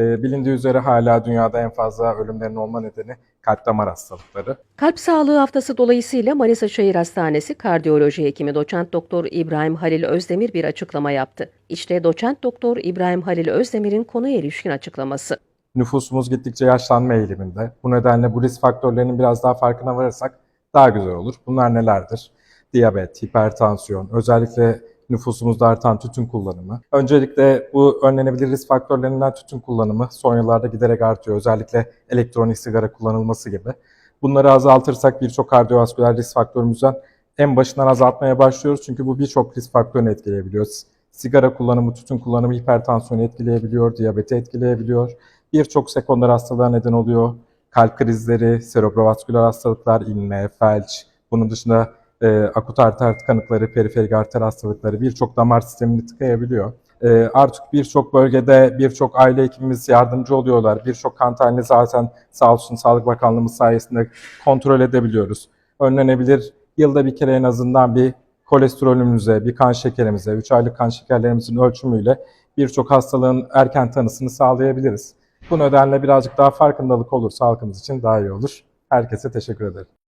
Ee, Bilindiği üzere hala dünyada en fazla ölümlerin olma nedeni kalp damar hastalıkları. Kalp Sağlığı Haftası dolayısıyla Manisa Şehir Hastanesi Kardiyoloji Hekimi Doçent Doktor İbrahim Halil Özdemir bir açıklama yaptı. İşte Doçent Doktor İbrahim Halil Özdemir'in konuya ilişkin açıklaması. Nüfusumuz gittikçe yaşlanma eğiliminde. Bu nedenle bu risk faktörlerinin biraz daha farkına varırsak daha güzel olur. Bunlar nelerdir? Diyabet, hipertansiyon, özellikle nüfusumuzda artan tütün kullanımı. Öncelikle bu önlenebilir risk faktörlerinden tütün kullanımı son yıllarda giderek artıyor. Özellikle elektronik sigara kullanılması gibi. Bunları azaltırsak birçok kardiyovasküler risk faktörümüzden en başından azaltmaya başlıyoruz. Çünkü bu birçok risk faktörünü etkileyebiliyor. Sigara kullanımı, tütün kullanımı hipertansiyonu etkileyebiliyor, diyabeti etkileyebiliyor. Birçok sekonder hastalığa neden oluyor. Kalp krizleri, serebrovasküler hastalıklar, inme, felç, bunun dışında e, akut arter tıkanıkları, periferik arter hastalıkları birçok damar sistemini tıkayabiliyor. E, artık birçok bölgede birçok aile hekimimiz yardımcı oluyorlar. Birçok kan tahlilini zaten sağ olsun Sağlık Bakanlığımız sayesinde kontrol edebiliyoruz. Önlenebilir yılda bir kere en azından bir kolesterolümüze, bir kan şekerimize, 3 aylık kan şekerlerimizin ölçümüyle birçok hastalığın erken tanısını sağlayabiliriz. Bu nedenle birazcık daha farkındalık olursa halkımız için daha iyi olur. Herkese teşekkür ederim.